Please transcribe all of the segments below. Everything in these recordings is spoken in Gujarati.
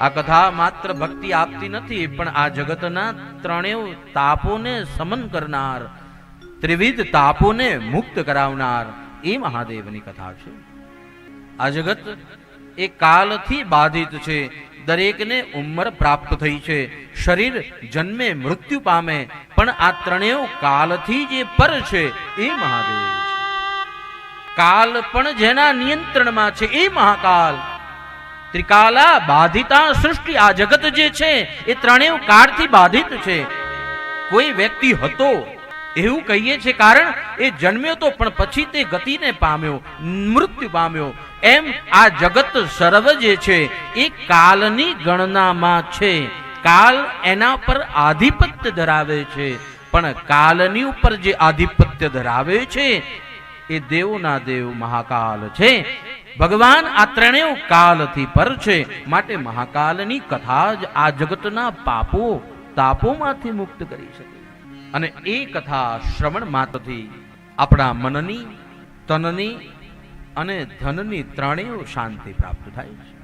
આ કથા માત્ર ભક્તિ આપતી નથી, પણ આ જગતના ત્રણેય તાપોને સમન કરનાર, ત્રિવિધ તાપોને મુક્ત કરાવનાર એ મહાદેવની કથા છે. આ જગત એ કાલથી બાધિત છે, દરેકને ઉંમર પ્રાપ્ત થઈ છે, શરીર જન્મે મૃત્યુ પામે, પણ આ ત્રણેય કાલથી જે પર છે એ મહાદેવ કાલ પણ જેના નિયંત્રણમાં છે એ મહાકાલ ત્રિકાલા બાધિતા સૃષ્ટિ આ જગત જે છે, એ ત્રણેય કાળથી બાધિત છે. કોઈ વ્યક્તિ હતો, એવું કહીએ છે કારણ એ જન્મ્યો તો, પણ પછી તે ગતિને પામ્યો, મૃત્યુ પામ્યો. એમ આ જગત સર્વ જે છે, એ કાલની ગણનામાં છે. કાલ એના પર આધિપત્ય ધરાવે છે. પણ કાલની ઉપર જે આધિપત્ય ધરાવે છે, એ દેવના દેવ મહાકાલ છે. ભગવાન આ ત્રણેય કાલથી પર છે. માટે મહાકાલની કથા જ આ જગતના પાપો તાપોમાંથી મુક્ત કરી શકે. અને એ કથા શ્રવણ માત્રથી આપણા મનની, તનની અને ધનની ત્રણેય શાંતિ પ્રાપ્ત થાય છે.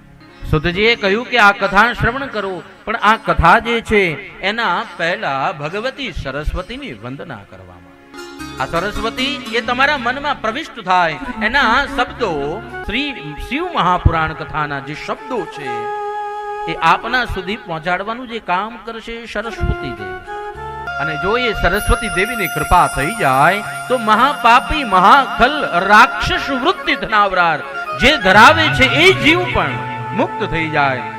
સુતજીએ કહ્યું કે આ કથા શ્રવણ કરો, પણ આ કથા જે છે, એના પહેલા ભગવતી સરસ્વતીની વંદના કરવામાં આ સરસ્વતી એ તમારા મનમાં પ્રવિષ્ટ થાય. એના શબ્દો શ્રી શિવ મહાપુરાણ કથાના જે શબ્દો છે, એ આપના સુધી પહોંચાડવાનું જે કામ કરશે સરસ્વતી દેવી. અને જો એ સરસ્વતી દેવીની કૃપા થઈ જાય, તો મહાપાપી મહાખલ રાક્ષસ વૃત્તિ ધનાવરાર, જે ધરાવે છે એ જીવ પણ મુક્ત થઈ જાય.